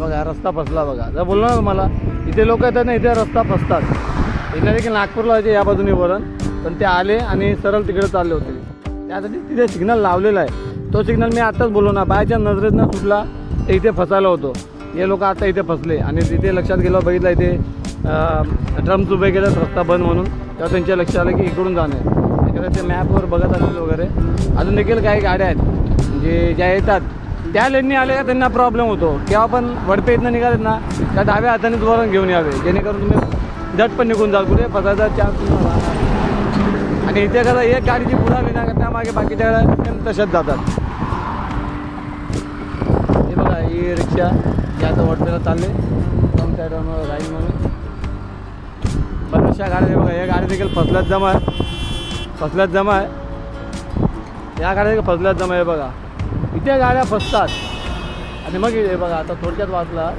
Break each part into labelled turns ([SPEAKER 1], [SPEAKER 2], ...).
[SPEAKER 1] बघा रस्ता फसला बघा. जर बोललो ना मला इथे लोक येतात ना इथे रस्ता फसतात. इथे देखील नागपूरला यायचे या बाजूने वरण पण ते आले आणि सरळ तिकडे चालले होते. त्यासाठी तिथे सिग्नल लावलेला आहे. तो सिग्नल मी आत्ताच बोललो ना बायच्या नजरेतनं सुटला ते इथे फसायला होतो. हे लोक आता इथे फसले आणि तिथे लक्षात गेलं बघितलं इथे ड्रम्स उभे केलेत रस्ता बंद म्हणून. तेव्हा त्यांच्या लक्षात आलं की इकडून जाणं आहे. इकडे ते मॅपवर बघत असेल वगैरे. अजून देखील काही गाड्या आहेत जे ज्या येतात त्या लेनने आले का त्यांना प्रॉब्लेम होतो. किंवा पण वडपे इथनं निघालेत ना त्या डाव्या हातानेच वरून घेऊन यावे. जेणेकरून तुम्ही झट पण निघून जाल कुठे पदाचा चान्स तुम्हाला आणि इथे कसं एक गाडीची पुढा विना त्यामागे बाकीच्या गाड्या सेम तशाच जातात. हे बघा ही रिक्षा जे आता वडपेला चालले. दोन साईडवर राहील म्हणून. बऱ्याचशा गाड्या बघा या गाड्या देखील फसल्यात जमा आहे. फसल्यात जमा आहे. या गाड्या देखील फसल्यात जमा आहे बघा. इथे गाड्या फसतात. आणि मग इथे बघा आता थोडक्यात वाचला.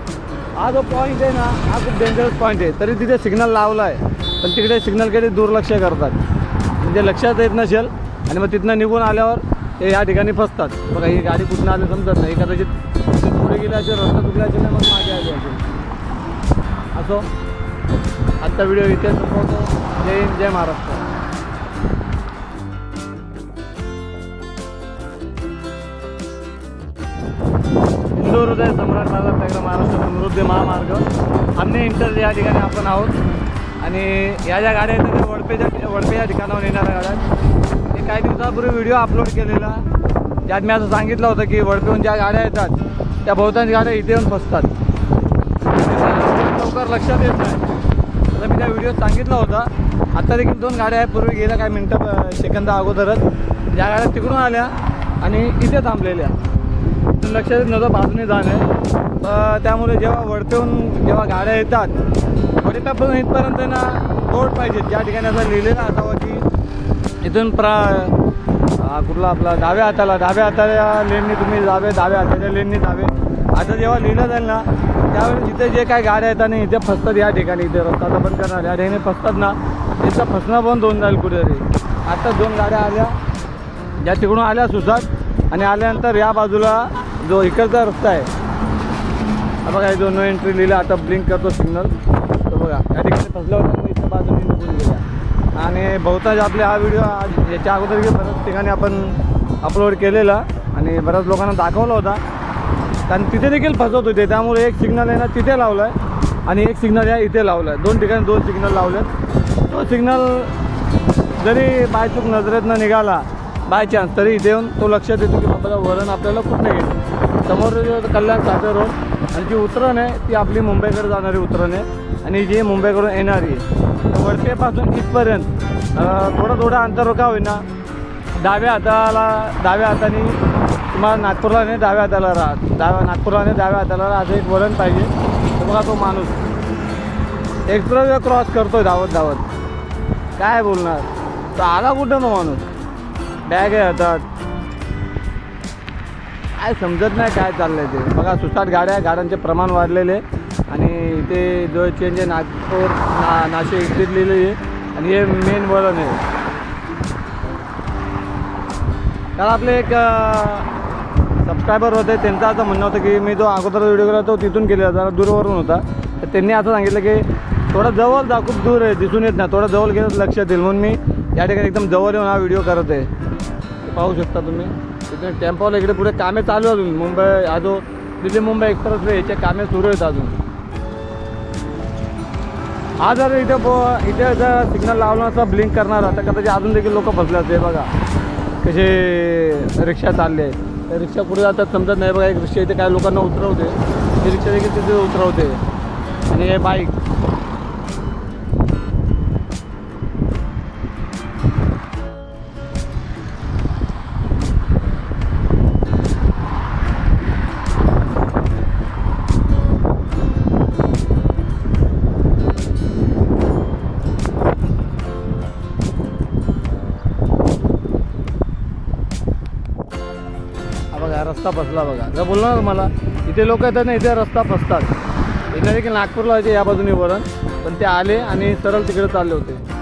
[SPEAKER 1] हा जो पॉईंट आहे ना हा खूप डेंजरस पॉईंट आहे. तरी तिथे सिग्नल लावला आहे पण तिकडे सिग्नलकडे दुर्लक्ष करतात. म्हणजे लक्षात येत नसेल आणि मग तिथनं निघून आल्यावर ते या ठिकाणी फसतात. बघा ही गाडी कुठून आली समजत नाही. कदाचित पुढे गेले असेल रस्ता चुकला असेल मग मागे आली असेल. असो. आजचा व्हिडिओ इथे संपवतो. जय हिंद जय महाराष्ट्र. हिंदू हृदय सम्राट बाजार सगळं महाराष्ट्र समृद्धी महामार्ग. आम्ही इंटर या ठिकाणी आपण आहोत. आणि या ज्या गाड्या आहेत त्या वडपेच्या वडपे या ठिकाणावर येणाऱ्या गाड्या आहेत. मी काही दिवसापूर्वी व्हिडिओ अपलोड केलेला ज्यात मी असं सांगितलं होतं की वडपेहून ज्या गाड्या येतात त्या बहुतांश गाड्या इथे येऊन फसतात. लवकर लक्षात येत नाही. तर मी त्या व्हिडिओत सांगितला होता. आत्ता देखील दोन गाड्या आहेत. पूर्वी गेल्या काही मिनटं सेकंदा अगोदरच. ज्या गाड्या तिकडून आल्या आणि इथे थांबलेल्या. तर लक्षात येत नव्हतं बाजूने जाणं त्यामुळे जेव्हा वडतेहून जेव्हा गाड्या येतात वडेटापासून इथपर्यंत ना बोर्ड पाहिजे. ज्या ठिकाणी असं लिहिलेलं असावं की इथून प्रा कुठला आपला डाव्या हाताला डाव्या हाताला लेननी तुम्ही जावे डाव्या हाताच्या लेननी जावे. आता जेव्हा लिहिलं जाईल ना त्यावेळेस इथे जे काही गाड्या येतात आणि इथे फसतात या ठिकाणी इथे रस्ता बंद करणार. या ठिकाणी फसतात ना तिथं फसणं बंद होऊन जाईल कुठेतरी. आता दोन गाड्या आल्या. ज्या तिकडून आल्या सुसाट आणि आल्यानंतर या बाजूला जो इकडचा रस्ता आहे बघा जो नो एंट्री लिहिला आता ब्लिंक करतो सिग्नल तो बघा या ठिकाणी फसल्या होत्या इथं बाजूने निघून गेला. आणि बहुतांश आपले हा व्हिडिओ याच्या अगोदर की बऱ्याच ठिकाणी आपण अपलोड केलेला आणि बऱ्याच लोकांना दाखवला होता. कारण तिथे देखील फसवत होते त्यामुळे एक सिग्नल आहे ना तिथे लावला आहे आणि एक सिग्नल या इथे लावला आहे दोन ठिकाणी दोन सिग्नल लावलेत. तो सिग्नल जरी बायचूक नजरेतनं निघाला बाय चान्स. तरी इथे येऊन तो लक्षात येतो की बाबा वरण आपल्याला कुठे येईल? समोर कल्याण सागर रोड आणि जी उतरण आहे ती आपली मुंबईकडे जाणारी उतरण आहे. आणि जी मुंबईकडून येणारी आहे वडकेपासून इथपर्यंत थोडं थोडं अंतर का होईना डाव्या हाताला डाव्या हाताने तुम्हाला नागपूरला नाही डाव्या हाताला राहा डाव्या नागपूरला नाही डाव्या हाताला राहा असं एक वरण पाहिजे. तर बघा तो माणूस. एक्स्ट्रा क्रॉस करतोय धावत धावत. काय बोलणार? तर आला कुठं तो माणूस? बॅग आहे हातात काय समजत नाही काय चाललंय ते. बघा सुसाट गाड्या गाड्यांचे प्रमाण वाढलेले आणि इथे जो चेंज आहे नागपूर ना नाशिक इथेच लिहिलेली आहे. आणि हे मेन वळण आहे. काल आपले एक सबस्क्रायबर होते त्यांचं असं म्हणणं होतं की मी जो अगोदर व्हिडिओ केला तो तिथून केला जरा दूरवरून होता. तर त्यांनी असं सांगितलं की थोडं जवळ जा खूप दूर आहे दिसून येत नाही. थोडं जवळ गेलं लक्ष लक्षात येईल म्हणून मी या ठिकाणी एकदम जवळ येऊन हा व्हिडिओ करत आहे. पाहू शकता तुम्ही. तिथे टेम्पोला इकडे पुढे कामे चालू आहे अजून. मुंबई अजून हो, दिल्ली मुंबई एक्सप्रेस वे याचे कामे सुरू आहेत अजून. हा जर इथे पो इथे जर सिग्नल लावला असं ब्लिंक करणार. तर कदाचित अजून देखील लोक फसले असते बघा. कसे रिक्षा चालले त्या रिक्षा पुढे जातात समजत नाही. बघा एक रिक्षा इथे काही लोकांना उतरवते. ही रिक्षा देखील तिथे उतरवते. आणि हे बाईक रस्ता फसला बघा. जर बोलणार ना तुम्हाला इथे लोक येतात ना इथे रस्ता फसतात. इथे देखील नागपूरला होते या बाजूने वरण पण ते आले आणि सरळ तिकडे चालले होते.